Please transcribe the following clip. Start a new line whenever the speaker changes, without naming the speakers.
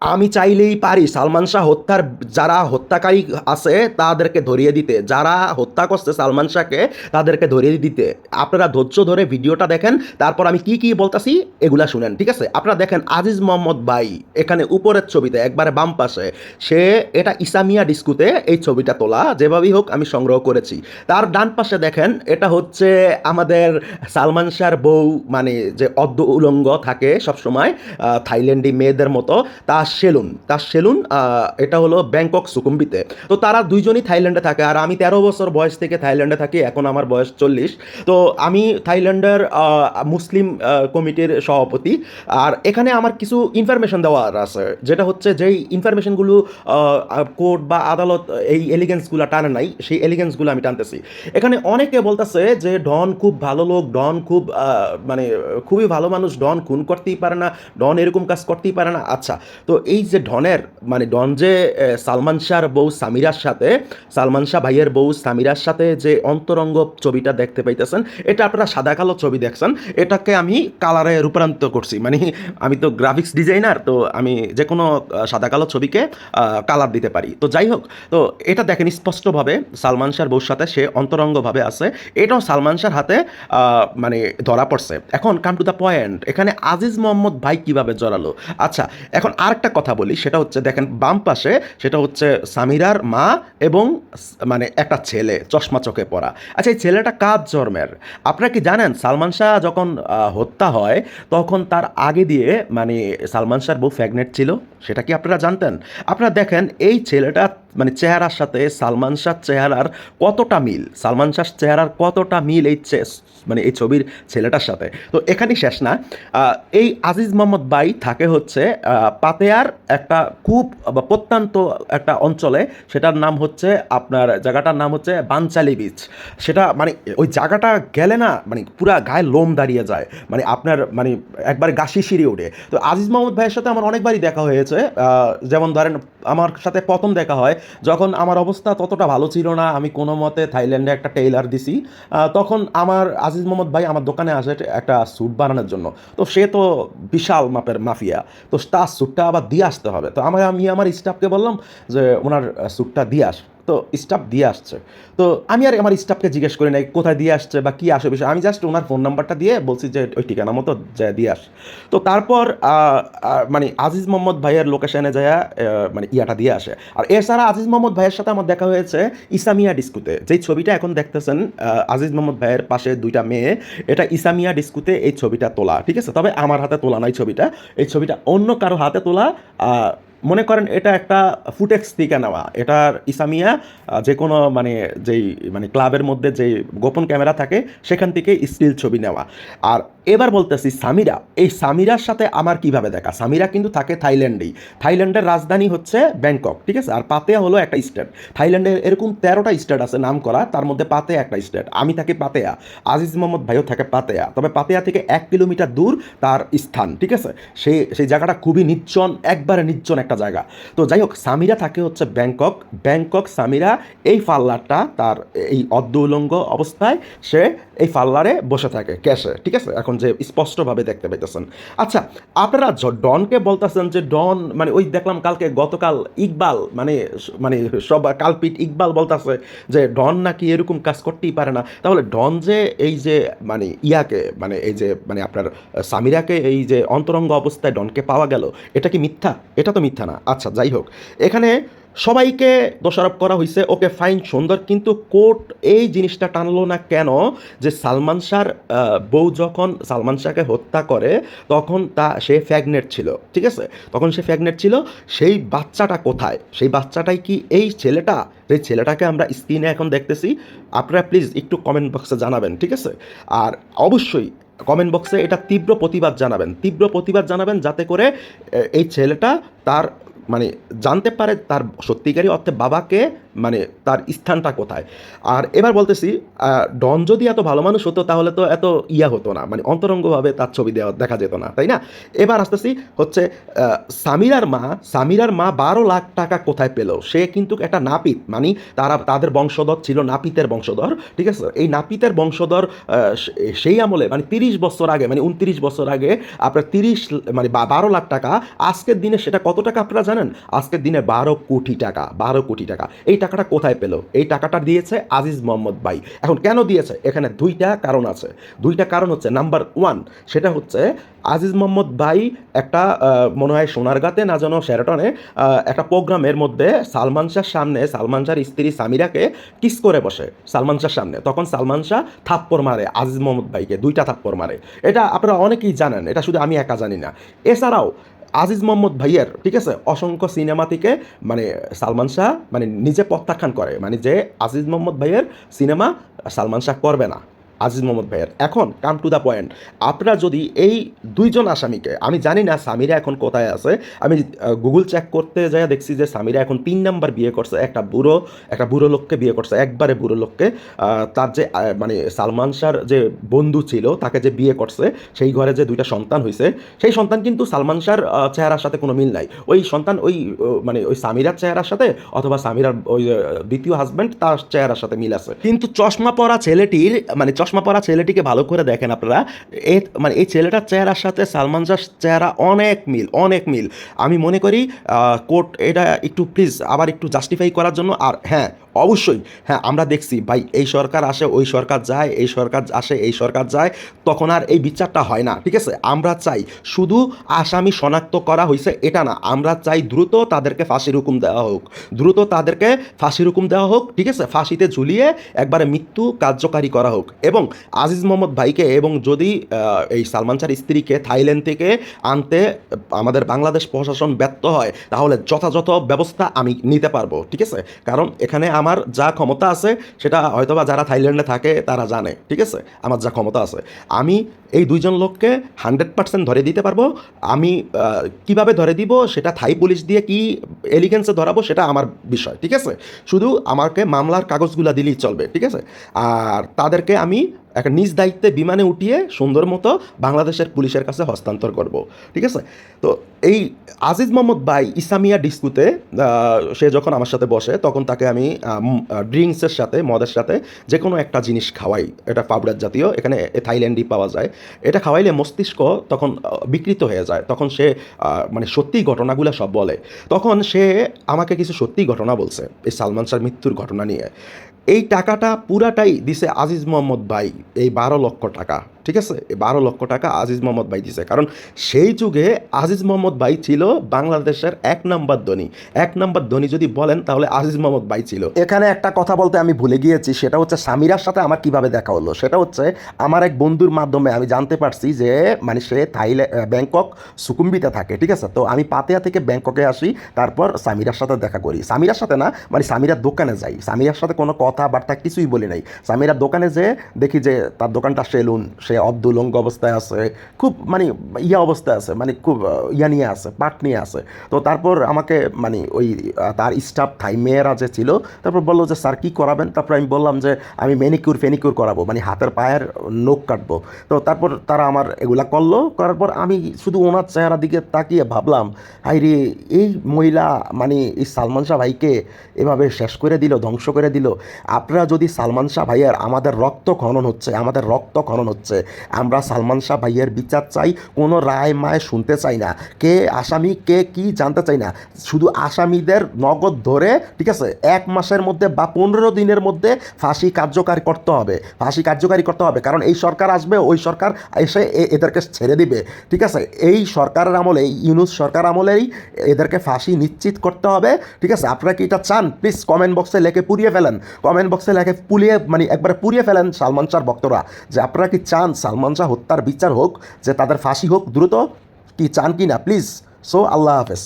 আমি চাইলেই পারি সালমান শাহ হত্যার, যারা হত্যাকারী আছে তাদেরকে ধরিয়ে দিতে। যারা হত্যা করছে সালমান শাহকে, তাদেরকে ধরিয়ে দিতে। আপনারা ধৈর্য ধরে ভিডিওটা দেখেন, তারপর আমি কি কি বলতাছি এগুলা শুনেন, ঠিক আছে? আপনারা দেখেন আজিজ মোহাম্মদ ভাই এখানে উপরের ছবিতে, একবারে বাম পাশে, সে এটা ইসামিয়া ডিস্কুতে এই ছবিটা তোলা, যেভাবেই হোক আমি সংগ্রহ করেছি। তার ডান পাশে দেখেন, এটা হচ্ছে আমাদের সালমান শাহর বউ মানে যে অর্ধ উলঙ্গ থাকে সবসময় থাইল্যান্ডি মেয়েদের মতো তার সেলুন তার সেলুন এটা হলো ব্যাংকক সুকুম্বিতে তো তারা দুইজনই থাইল্যান্ডে থাকে, আর আমি তেরো বছর বয়স থেকে থাইল্যান্ডে থাকি, এখন আমার বয়স চল্লিশ। তো আমি থাইল্যান্ডের মুসলিম কমিটির সভাপতি, আর এখানে আমার কিছু ইনফরমেশন দেওয়ার আছে, যেটা হচ্ছে যেই ইনফরমেশনগুলো কোর্ট বা আদালত এই এলিগেন্সগুলো টানে নাই, সেই এলিগেন্সগুলো আমি টানতেছি। এখানে অনেকে বলতেছে যে ডন খুব ভালো লোক, ডন খুব মানে খুবই ভালো মানুষ, ডন খুন করতেই পারে না, ডন এরকম কাজ করতেই পারে না। আচ্ছা তো এই যে ডনের মানে ডন যে সালমান শাহর বউ সামিরার সাথে, সালমান শাহ ভাইয়ের বউ সামিরার সাথে যে অন্তরঙ্গ ছবিটা দেখতে পাইতেছেন, এটা আপনারা সাদা কালো ছবি দেখছেন, এটাকে আমি কালারে রূপান্তর করছি। মানে আমি তো গ্রাফিক্স ডিজাইনার তো আমি যে কোনো সাদা কালো ছবিকে কালার দিতে পারি। তো যাই হোক, তো এটা দেখেন স্পষ্টভাবে সালমান শাহর বউর সাথে সে অন্তরঙ্গভাবে আছে। এটাও সালমান শাহর হাতে মানে ধরা পড়ছে। এখন কাম টু দ্য পয়েন্ট এখানে আজিজ মোহাম্মদ ভাই কীভাবে জড়ালো? আচ্ছা এখন আরেকটা কথা বলি, সেটা হচ্ছে দেখেন বাম পাশে সেটা হচ্ছে সামিরার মা এবং মানে একটা ছেলে, চশমা চোখে পড়া। আচ্ছা এই ছেলেটা কাজ জন্মের? আপনারা কি জানেন, সালমান শাহ যখন হত্যা হয়, তখন তার আগে দিয়ে মানে সালমান শাহর বউ ফ্যাগনেট ছিল? সেটা কি আপনারা জানতেন? আপনারা দেখেন, এই ছেলেটা মানে চেহারার সাথে সালমান শাহ চেহারার কতটা মিল? সালমান শাহ চেহারার কতটা মিল এই মানে এই ছবির ছেলেটার সাথে? তো এখানেই শেষ না। এই আজিজ মোহাম্মদ বাই থাকে হচ্ছে পাতেয়ার একটা খুব, বা প্রত্যন্ত একটা অঞ্চলে। সেটার নাম হচ্ছে আপনার, জায়গাটার নাম হচ্ছে বানচালি বিচ সেটা মানে ওই জায়গাটা গেলে না মানে পুরা গায়ে লোম দাঁড়িয়ে যায়। মানে আপনার মানে একবার গাছি সিঁড়ি ওঠে। তো আজিজ মোহাম্মদ ভাইয়ের সাথে আমার অনেকবারই দেখা হয়েছে। যেমন ধরেন, আমার সাথে প্রথম দেখা হয় যখন আমার অবস্থা ততটা ভালো ছিল না, আমি কোনো মতে থাইল্যান্ডে একটা টেইলার দিছি তখন আমার আজিজ মোহাম্মদ ভাই আমার দোকানে আসে একটা স্যুট বানানোর জন্য। তো সে তো বিশাল মাপের মাফিয়া, তো তার স্যুটটা আবার দিয়ে আসতে হবে। তো আমার আমি আমার স্টাফকে বললাম যে, ওনার স্যুটটা দিয়ে আস। তো স্টাফ দিয়ে আসছে। তো আমি আর আমার স্টাফকে জিজ্ঞেস করি নাই, কোথায় দিয়ে আসছে বা কী আসে বিষয়। আমি জাস্ট ওনার ফোন নাম্বারটা দিয়ে বলছি যে ওই ঠিকানা মতো যা দিয়ে আস। তো তারপর মানে আজিজ মোহাম্মদ ভাইয়ের লোকেশনে যায় মানে ইয়াটা দিয়ে আসে। আর এছাড়া আজিজ মোহাম্মদ ভাইয়ের সাথে আমার দেখা হয়েছে ইসামিয়া ডিস্কুতে। যেই ছবিটা এখন দেখতেছেন আজিজ মোহাম্মদ ভাইয়ের পাশে দুইটা মেয়ে, এটা ইসামিয়া ডিস্কুতে এই ছবিটা তোলা, ঠিক আছে? তবে আমার হাতে তোলা নয় ছবিটা। এই ছবিটা অন্য কারও হাতে তোলা মনে করেন এটা একটা ফুটেক্স থেকে নেওয়া। এটার ইসামিয়া যে কোনো মানে যেই মানে ক্লাবের মধ্যে যেই গোপন ক্যামেরা থাকে, সেখান থেকে স্টিল ছবি নেওয়া। আর এবার বলতেছি সামিরা। এই সামিরার সাথে আমার কীভাবে দেখা? সামিরা কিন্তু থাকে থাইল্যান্ডেই। থাইল্যান্ডের রাজধানী হচ্ছে ব্যাংকক, ঠিক আছে? আর পাতেয়া হলো একটা স্টেট। থাইল্যান্ডের এরকম তেরোটা স্টেট আছে নাম করা তার মধ্যে পাতেয়া একটা স্টেট। আমি থাকি পাতেয়া। আজিজ মোহাম্মদ ভাইও থাকে পাতেয়া। তবে পাতেয়া থেকে এক কিলোমিটার দূর তার স্থান, ঠিক আছে? সেই সেই জায়গাটা খুবই নির্জন, একবারে নির্জন একটা জায়গা। তো যাই হোক, সামিরা থাকে হচ্ছে ব্যাংকক। ব্যাংকক সামিরা এই পাল্লারটা তার এই অর্ধ উলঙ্গ অবস্থায় সে এই পাল্লারে বসে থাকে, ক্যাশে, ঠিক আছে? এখন যে স্পষ্টভাবে দেখতে পাইতেছেন। আচ্ছা আপনারা ডনকে বলতেছেন যে ডন মানে ওই দেখলাম কালকে গতকাল ইকবাল মানে মানে সব কালপিট ইকবাল বলতেছে যে ডন নাকি এরকম কাজ করতেই পারে না। তাহলে ডন যে এই যে মানে ইয়াকে মানে এই যে মানে আপনার সামিরাকে এই যে অন্তরঙ্গ অবস্থায় ডনকে পাওয়া গেল, এটা কি মিথ্যা? এটা তো মিথ্যা না। আচ্ছা যাই হোক। এখানে সবাইকে দোষারোপ করা হয়েছে ওকে ফাইন সুন্দর, কিন্তু কোর্ট এই জিনিসটা টানলো না কেন? যে সালমান শাহর বউ যখন সালমান শাহকে হত্যা করে, তখন তা, সে ফ্যাগনেট ছিল, ঠিক আছে? তখন সে ফ্যাগনেট ছিল, সেই বাচ্চাটা কোথায়? সেই বাচ্চাটাই কি এই ছেলেটা? যে ছেলেটাকে আমরা স্ক্রিনে এখন দেখতেছি। আপনারা প্লিজ একটু কমেন্ট বক্সে জানাবেন, ঠিক আছে? আর অবশ্যই কমেন্ট বক্সে এটা তীব্র প্রতিবাদ জানাবেন, তীব্র প্রতিবাদ জানাবেন যাতে করে এই ছেলেটা তার মানে জানতে পারে তার সত্যিকারী অর্থে বাবাকে মানে তার স্থানটা কোথায়? আর এবার বলতেছি ডন যদি এত ভালো মানুষ হতো, তাহলে তো এত ইয়া হতো না। মানে অন্তরঙ্গভাবে তার ছবি দেওয়া দেখা যেত না, তাই না? এবার আসতেছি হচ্ছে সামিরার মা সামিরার মা বারো লাখ টাকা কোথায় পেল? সে কিন্তু একটা নাপিত মানে তারা, তাদের বংশধর ছিল নাপিতের বংশধর, ঠিক আছে? এই নাপিতের বংশধর সেই আমলে মানে তিরিশ বছর আগে মানে উনত্রিশ বছর আগে, আপনার তিরিশ মানে বারো লাখ টাকা, আজকের দিনে সেটা কত টাকা আপনারা জানেন? আজকের দিনে বারো কোটি টাকা, বারো কোটি টাকা। এই টাকাটা কোথায় পেল? এই টাকাটা দিয়েছে আজিজ মোহাম্মদ ভাই। এখন কেন দিয়েছে? এখানে দুইটা কারণ আছে। দুইটা কারণ হচ্ছে নাম্বার ওয়ান সেটা হচ্ছে আজিজ মোহাম্মদ ভাই একটা মনে হয় সোনারগাঁতে না যেন শেরাটনে একটা প্রোগ্রামের মধ্যে সালমান শাহর সামনে, সালমান শাহর স্ত্রী সামিরাকে কিস করে বসে সালমান শাহর সামনে। তখন সালমান শাহ থাপ্পড় মারে আজিজ মোহাম্মদ ভাইকে, দুইটা থাপ্পড় মারে। এটা আপনারা অনেকেই জানেন, এটা শুধু আমি একা জানি না। এছাড়াও আজিজ মোহাম্মদ ভাইয়ের, ঠিক আছে, অসংখ্য সিনেমা থেকে মানে সালমান শাহ মানে নিজে প্রত্যাখ্যান করে মানে যে আজিজ মোহাম্মদ ভাইয়ের সিনেমা সালমান শাহ করবে না। আজিজ মোহাম্মদ ভাইয়ের। এখন কাম টু দ্য পয়েন্ট আপনারা যদি এই দুইজন আসামিকে, আমি জানি না সামিরা এখন কোথায় আছে, আমি গুগল চেক করতে যাই, দেখছি যে সামিরা এখন তিন নাম্বার বিয়ে করছে, একটা বুড়ো একটা বুড়ো লোককে বিয়ে করছে, একবারে বুড়ো লোককে। তার যে মানে সালমান শাহর যে বন্ধু ছিল, তাকে যে বিয়ে করছে, সেই ঘরে যে দুইটা সন্তান হয়েছে সেই সন্তান কিন্তু সালমান শাহর চেহারার সাথে কোনো মিল নাই। ওই সন্তান ওই মানে ওই সামিরার চেহারার সাথে অথবা সামিরার, ওই দ্বিতীয় হাজব্যান্ড তার চেহারার সাথে মিল আছে। কিন্তু চশমা পরা ছেলেটির মানে চশমা পরা ছেলেটিকে ভালো করে দেখেন আপনারা। এ মানে এই ছেলেটার চেহারার সাথে সালমান শাহর চেহারা অনেক মিল অনেক মিল। আমি মনে করি কোর্ট এটা একটু প্লিজ আবার একটু জাস্টিফাই করার জন্য আর হ্যাঁ অবশ্যই হ্যাঁ আমরা দেখছি, ভাই, এই সরকার আসে, ওই সরকার যায়, এই সরকার আসে, এই সরকার যায়, তখন আর এই বিচারটা হয় না, ঠিক আছে? আমরা চাই শুধু আসামি শনাক্ত করা হয়েছে এটা না, আমরা চাই দ্রুত তাদেরকে ফাঁসির হুকুম দেওয়া হোক, দ্রুত তাদেরকে ফাঁসির হুকুম দেওয়া হোক, ঠিক আছে? ফাঁসিতে ঝুলিয়ে একবারে মৃত্যু কার্যকারী করা হোক, এবং আজিজ মোহাম্মদ ভাইকে এবং যদি এই সালমান শাহর স্ত্রীকে থাইল্যান্ড থেকে আনতে, আমাদের বাংলাদেশ প্রশাসন ব্যর্থ হয়, তাহলে যথাযথ ব্যবস্থা আমি নিতে পারব, ঠিক আছে? কারণ এখানে আমার যা ক্ষমতা আছে, সেটা হয়তোবা যারা থাইল্যান্ডে থাকে, তারা জানে, ঠিক আছে? আমার যা ক্ষমতা আছে। আমি এই দুইজন লোককে হান্ড্রেড পার্সেন্ট ধরে দিতে পারব। আমি কীভাবে ধরে দিব, সেটা থাই পুলিশ দিয়ে কি এলিগেন্সে ধরাবো, সেটা আমার বিষয়, ঠিক আছে? শুধু আমাকে মামলার কাগজগুলো দিলেই চলবে, ঠিক আছে? আর তাদেরকে আমি একটা নিজ দায়িত্বে বিমানে উঠিয়ে সুন্দর মতো বাংলাদেশের পুলিশের কাছে হস্তান্তর করব, ঠিক আছে? তো এই আজিজ মোহাম্মদ বাই ইসামিয়া ডিস্কুতে সে যখন আমার সাথে বসে, তখন তাকে আমি ড্রিঙ্কসের সাথে, মদের সাথে যে কোনো একটা জিনিস খাওয়াই। এটা পাউডার জাতীয়, এখানে থাইল্যান্ডই পাওয়া যায়। এটা খাওয়াইলে মস্তিষ্ক তখন বিকৃত হয়ে যায়। তখন সে মানে সত্যি ঘটনাগুলো সব বলে। তখন সে আমাকে কিছু সত্যি ঘটনা বলছে, এই সালমান শাহর মৃত্যুর ঘটনা নিয়ে। এই টাকাটা পুরাটাই দিছে আজিজ মোহাম্মদ ভাই, এই বারো লক্ষ টাকা, ঠিক আছে? বারো লক্ষ টাকা আজিজ মোহাম্মদ ভাই দিছে। কারণ সেই যুগে আজিজ মোহাম্মদ ভাই ছিল বাংলাদেশের এক নম্বর ধনী। এক নম্বর ধনী যদি বলেন, তাহলে আজিজ মোহাম্মদ ভাই ছিল। এখানে একটা কথা বলতে আমি ভুলে গিয়েছি, সেটা হচ্ছে সামিরার সাথে আমার কীভাবে দেখা হলো? সেটা হচ্ছে আমার এক বন্ধুর মাধ্যমে আমি জানতে পারছি যে মানে সে থাইল্যান্ড ব্যাংকক সুকুম্বিতে থাকে, ঠিক আছে? তো আমি পাতিয়া থেকে ব্যাংককে আসি, তারপর সামিরার সাথে দেখা করি। সামিরার সাথে না মানে সামিরার দোকানে যাই। সামিরার সাথে কোনো কথাবার্তা কিছুই বলি নাই। সামিরার দোকানে যে দেখি যে তার দোকানটা সেলুন, সে অর্ধলঙ্গ অবস্থায় আছে, খুব মানে ইয়া অবস্থায় আছে মানে খুব ইয়া নিয়ে আছে, পাট নিয়ে আছে। তো তারপর আমাকে মানে ওই তার স্টাফ থাই মেয়েরা যে ছিল, তারপর বলল যে, স্যার, কী করাবেন? তারপর আমি বললাম যে, আমি মেনিকিউর ফেনিকিউর করাবো মানে হাতের পায়ের নখ কাটবো। তো তারপর তারা আমার এগুলা করল, করার পর আমি শুধু ওনার চেহারা দিকে তাকিয়ে ভাবলাম হাই রে, এই মহিলা মানে এই সালমান শাহ ভাইকে এভাবে শেষ করে দিল, ধ্বংস করে দিল। আপনারা যদি সালমান শাহ ভাইয়ের আমাদের রক্ত খনন হচ্ছে, আমাদের রক্ত খনন হচ্ছে, আমরা সালমান শাহ ভাইয়ের বিচার চাই, কোনো রায় মায় শুনতে চাই না। কে আসামি, কে কি জানতে চাই না। শুধু আসামিদের নগদ ধরে, ঠিক আছে, এক মাসের মধ্যে বা পনেরো দিনের মধ্যে ফাঁসি কার্যকারী করতে হবে। ফাঁসি কার্যকারী করতে হবে। কারণ এই সরকার আসবে, ওই সরকার এসে এদেরকে ছেড়ে দিবে। ঠিক আছে, এই সরকারের আমলে ইউনুস সরকার আমলেই এদেরকে ফাঁসি নিশ্চিত করতে হবে। ঠিক আছে, আপনারা কি এটা চান? প্লিজ কমেন্ট বক্সে লেখে পুড়িয়ে ফেলেন। কমেন্ট বক্সে লেখে পুলিয়ে মানে একবারে পুড়িয়ে ফেলেন সালমান শাহর ভক্তরা। যে আপনারা কি চান সালমান শাহ হত্যার বিচার হোক, যে তাদের ফাঁসি হোক, দ্রুত কি চান কি না প্লিজ সো আল্লাহ হাফেজ।